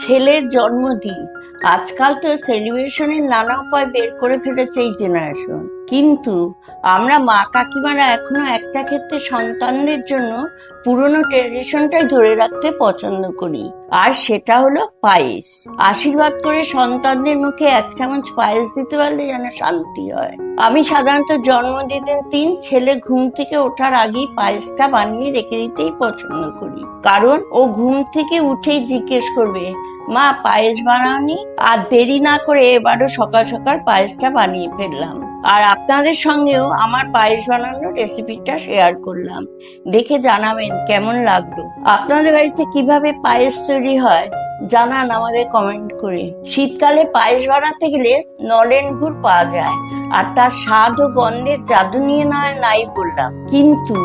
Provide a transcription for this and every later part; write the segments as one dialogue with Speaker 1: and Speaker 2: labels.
Speaker 1: ছেলের জন্মদিন। আজকাল তো সেলিব্রেশনের নানা উপায় বের করে ফেলেছে এই জেনারেশন কিন্তু আমরা মা কাকিমারা এখনও একটা ক্ষেত্রে সন্তানদের জন্য পুরনো ট্রেডিশনটাই ধরে রাখতে পছন্দ করি। আর সেটা হলো পায়েস। আশীর্বাদ করে সন্তানদের মুখে এক চামচ পায়েস দিতে পারলে যেন শান্তি হয়। আমি সাধারণত জন্মদিনের দিন ছেলে ঘুম থেকে ওঠার আগেই পায়েসটা বানিয়ে রেখে দিতেই পছন্দ করি। কারণ ও ঘুম থেকে উঠেই জিজ্ঞেস করবে মা পায়েস বানাওনি। আর দেরি না করে এবারও সকাল সকাল পায়েসটা বানিয়ে ফেললাম। আর আপনাদের সঙ্গেও আমার পায়েস বানানোর রেসিপিটা শেয়ার করলাম। দেখে জানাবেন কেমন লাগল। আপনাদের বাড়িতে কীভাবে পায়েস তৈরি হয়, জানান আমাদের কমেন্ট করে। শীতকালে পায়েস বানাতে গেলে নলেন গুড় পাওয়া যায়, আর তার স্বাদ ও গন্ধের জাদু নিয়ে নয়, নাই বললাম। কিন্তু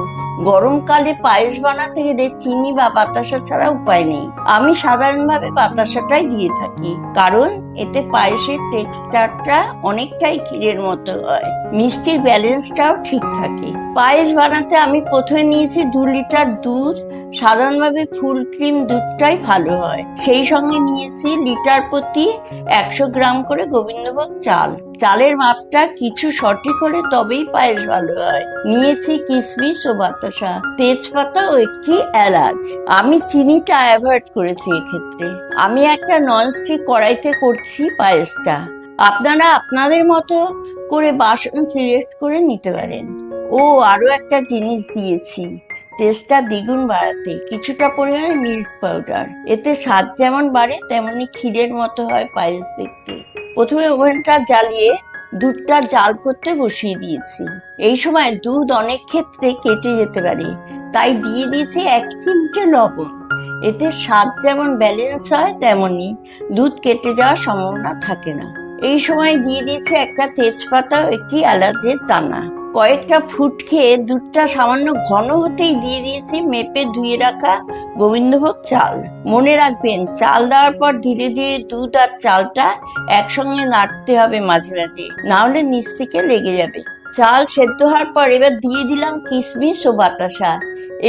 Speaker 1: গরমকালে পায়েস বানাতে গেলে চিনি বা বাতাসা ছাড়া উপায় নেই। আমি সাধারণভাবে বাতাসাটাই দিয়ে থাকি, কারণ এতে পায়েসের টেক্সচারটা অনেকটাই ক্ষীরের মতো হয়। মিষ্টির ব্যালেন্সটাও ঠিক থাকে। পায়েস বানাতে আমি প্রথমে নিয়েছি দু লিটার দুধ সাধারণভাবে ফুল ক্রিম দুধটাই ভালো হয়। সেই সঙ্গে নিয়েছি লিটার প্রতি একশো গ্রাম করে গোবিন্দভোগ চাল। চালের মাপটা কিছু সঠিক হলে তবেই পায়েস ভালো হয়। নিয়েছি কিশমিশ ও বাতাসা, তেজপাতা ও একটি এলাচ। আমি চিনিটা অ্যাভয়েড করেছি এক্ষেত্রে। আমি একটা ননস্টিক কড়াইতে করছি পায়েসটা। আপনারা আপনাদের মতো করে বাসন সিলেক্ট করে নিতে পারেন। ও আরও একটা জিনিস দিয়েছি। টেস্টটা দ্বিগুণ বাড়াতে কিছুটা পরিমাণে মিল্ক পাউডার। এতে স্বাদ যেমন বাড়ে, তেমনি ক্ষীরের মতো হয় পায়েস দেখতে। প্রথমে ওভেনটা জ্বালিয়ে দুধটা জাল করতে বসিয়ে দিয়েছি। এই সময় দুধ অনেক ক্ষেত্রে কেটে যেতে পারে, তাই দিয়ে দিয়েছি এক চিমটে লবণ। এতে স্বাদ যেমন ব্যালেন্স হয়, তেমনি দুধ কেটে যাওয়ার সম্ভাবনা থাকে না। এই সময় দিয়ে দিয়েছি একটা তেজপাতা একটি এলাচের দানা। কয়েকটা ফুট খেয়ে দুধটা সামান্য ঘন হতেই দিয়ে দিয়েছি মেপে ধুয়ে রাখা গোবিন্দভোগ চাল। মনে রাখবেন, চাল দেওয়ার পর ধীরে ধীরে দুধ আর চালটা একসঙ্গে নাড়তে হবে মাঝে মাঝে, না হলে নিচ থেকে লেগে যাবে। চাল সেদ্ধ হওয়ার পর এবার দিয়ে দিলাম কিশমিশ ও বাতাসা।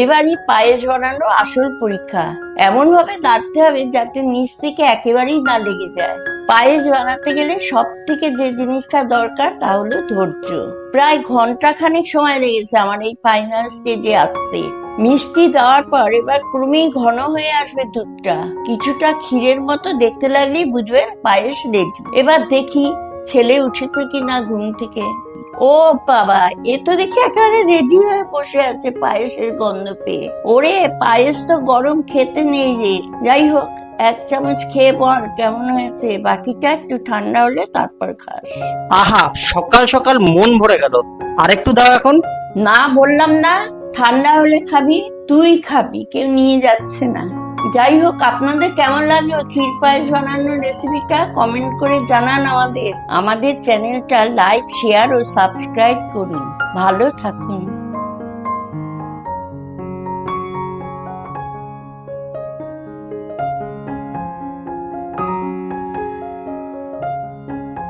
Speaker 1: এবারই পায়েস বানানো আসল পরীক্ষা। এমন ভাবে নাড়তে হবে যাতে নিচ থেকে একেবারেই না লেগে যায়। পায়েস বানাতে গেলে সব থেকে যে জিনিসটা দরকার তা হলো ধৈর্য। প্রায় ঘণ্টা খানেক সময় লেগেছে আমার এই ফাইনাল স্টেজে আসতে। মিষ্টি দেওয়ার পর এবার ক্রমেই ঘন হয়ে আসবে দুধটা। কিছুটা ক্ষীরের মতো দেখতে লাগলেই বুঝবেন পায়েস রেডি এবার দেখি ছেলে উঠেছে কিনা ঘুম থেকে। ও বাবা, এ তো দেখি একেবারে রেডি হয়ে বসে আছে পায়েসের গন্ধ পেয়ে। ওরে, পায়েস তো গরম খেতে নেই রে। যাই হোক এক চামচ খেয়ে বল কেমন হয়েছে? বাকিটা একটু ঠান্ডা হলে তারপর খাস।
Speaker 2: আহা সকাল সকাল মন ভরে গেল। আরেকটু দাও এখন।
Speaker 1: না বললাম না ঠান্ডা হলে খাবি তুই খাবি কেউ নিয়ে যাচ্ছে না। যাই হোক আপনাদের কেমন লাগল ক্ষীর পায়েস বানানোর রেসিপিটা কমেন্ট করে জানান আমাদের। আমাদের চ্যানেলটা লাইক শেয়ার ও সাবস্ক্রাইব করুন। ভালো থাকুন।